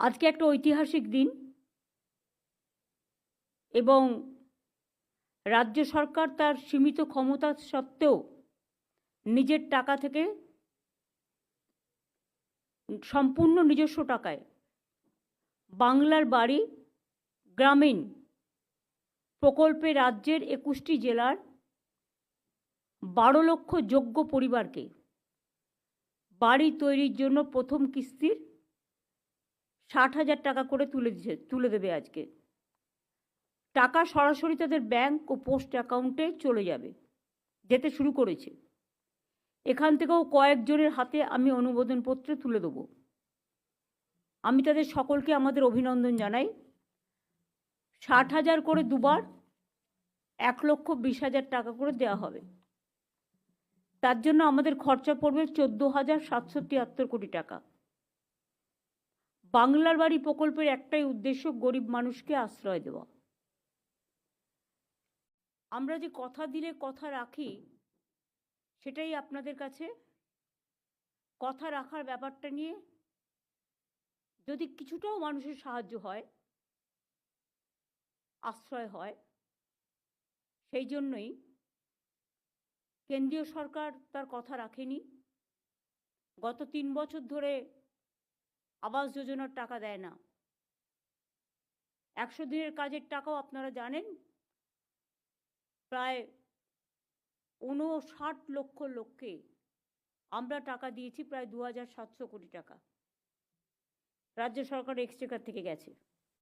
আজকে একটা ঐতিহাসিক দিন এবং রাজ্য সরকার তার সীমিত ক্ষমতা সত্ত্বেও নিজের টাকা থেকে সম্পূর্ণ নিজস্ব টাকায় বাংলার বাড়ি গ্রামীণ প্রকল্পে রাজ্যের একুশটি জেলার বারো লক্ষ যোগ্য পরিবারকে বাড়ি তৈরির জন্য প্রথম কিস্তির ষাট হাজার টাকা করে তুলে দিচ্ছে তুলে দেবে আজকে। টাকা সরাসরি তাদের ব্যাংক ও পোস্ট অ্যাকাউন্টে চলে যাবে, যেতে শুরু করেছে। এখান থেকেও কয়েকজনের হাতে আমি অনুমোদনপত্র তুলে দেবো। আমি তাদের সকলকে আমাদের অভিনন্দন জানাই। ষাট হাজার করে দুবার এক লক্ষ বিশ হাজার টাকা করে দেওয়া হবে। তার জন্য আমাদের খরচা পড়বে চোদ্দ হাজার সাতশো তিয়াত্তর কোটি টাকা। বাংলার বাড়ি প্রকল্পের একটাই উদ্দেশ্য গরিব মানুষকে আশ্রয় দেওয়া। আমরা যে কথা দিলে কথা রাখি, সেটাই আপনাদের কাছে। কথা রাখার ব্যাপারটা নিয়ে যদি কিছুটাও মানুষের সাহায্য হয়, আশ্রয় হয়, সেই জন্যই কেন্দ্রীয় সরকার তার কথা রাখেনি। গত তিন বছর ধরে আবাস যোজনার টাকা দেয় না। একশো দিনের কাজের টাকাও আপনারা জানেন, প্রায় উনষাট লক্ষ লোককে আমরা টাকা দিয়েছি, প্রায় দু হাজার সাতশো কোটি টাকা। রাজ্য সরকার এক্সট্রেকার থেকে গেছে?